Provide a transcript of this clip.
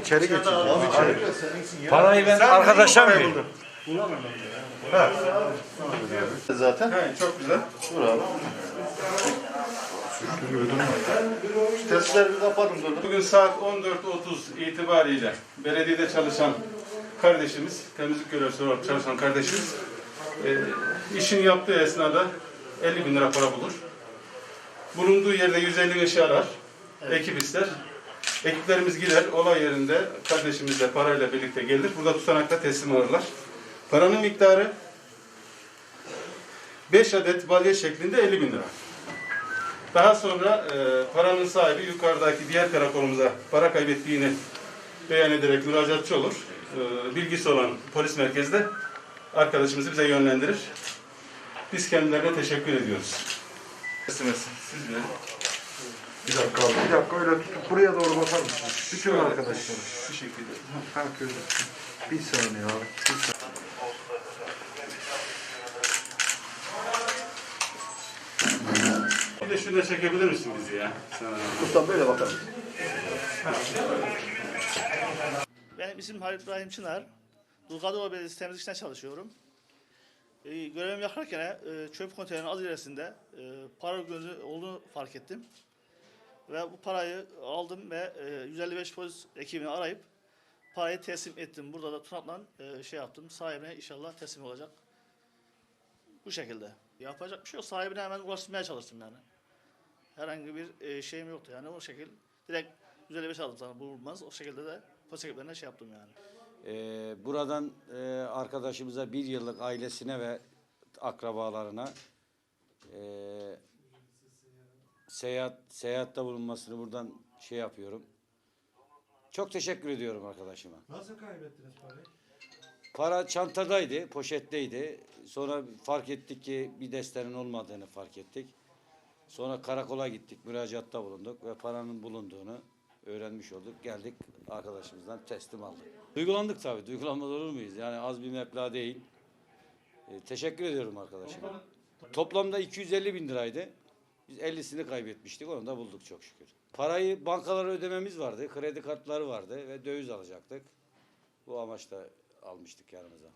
içeri geçeceğim. Parayı ben arkadaşa mı vereyim? Zaten. He, çok güzel. Dur abi. Testleri dur. Bugün saat 14.30 itibariyle belediyede çalışan kardeşimiz, temizlik görevlisi olarak çalışan kardeşimiz e, işini yaptığı esnada 50 bin lira para bulur. Bulunduğu yerde 150 kişi arar, ekip ister. Ekiplerimiz gider, olay yerinde kardeşimizle parayla birlikte gelir. Burada tutanakla teslim alırlar. Paranın miktarı 5 adet balya şeklinde 50 bin lira. Daha sonra e, paranın sahibi yukarıdaki diğer karakolumuza para kaybettiğini beyan ederek müracaatçı olur. E, bilgisi olan polis merkezde arkadaşımızı bize yönlendirir. Biz kendilerine teşekkür ediyoruz. Siz de. Bir dakika abi. Bir dakika öyle tutup buraya doğru bakar mısınız? Bütün arkadaşlar. Şu şekilde. Şöyle. Bir saniye abi. Bir saniye. Bir de şunu da çekebilir misin bizi ya? Sana. Usta böyle bakalım. Benim isim Halil İbrahim Çınar. Dulkadova Belediyesi temizlikçide çalışıyorum. E, görevimi yaparken e, çöp konteynerinin az ilerisinde e, para gözü olduğunu fark ettim. Ve bu parayı aldım ve e, 155 polis ekibini arayıp parayı teslim ettim. Burada da Tunap'la e, şey yaptım. Sahibine inşallah teslim olacak. Bu şekilde. Yapacak bir şey yok. Sahibine hemen ulaştırmaya çalıştım yani. Herhangi bir e, şeyim yoktu yani o şekilde. Direkt 155 aldım sana bulunmaz. O şekilde de polis ekiplerine şey yaptım yani. Ee, buradan e, arkadaşımıza bir yıllık ailesine ve akrabalarına e, seyahat seyahatte bulunmasını buradan şey yapıyorum. Çok teşekkür ediyorum arkadaşıma. Nasıl kaybettiniz parayı? Para çantadaydı, poşetteydi. Sonra fark ettik ki bir destenin olmadığını fark ettik. Sonra karakola gittik, müracaatta bulunduk ve paranın bulunduğunu öğrenmiş olduk. Geldik arkadaşımızdan teslim aldık. Duygulandık tabii, duygulanmaz olur muyuz? Yani az bir meblağ değil. Ee, teşekkür ediyorum arkadaşıma. Toplamda 250 bin liraydı. Biz 50'sini kaybetmiştik, onu da bulduk çok şükür. Parayı bankalara ödememiz vardı, kredi kartları vardı ve döviz alacaktık. Bu amaçla almıştık yanımıza.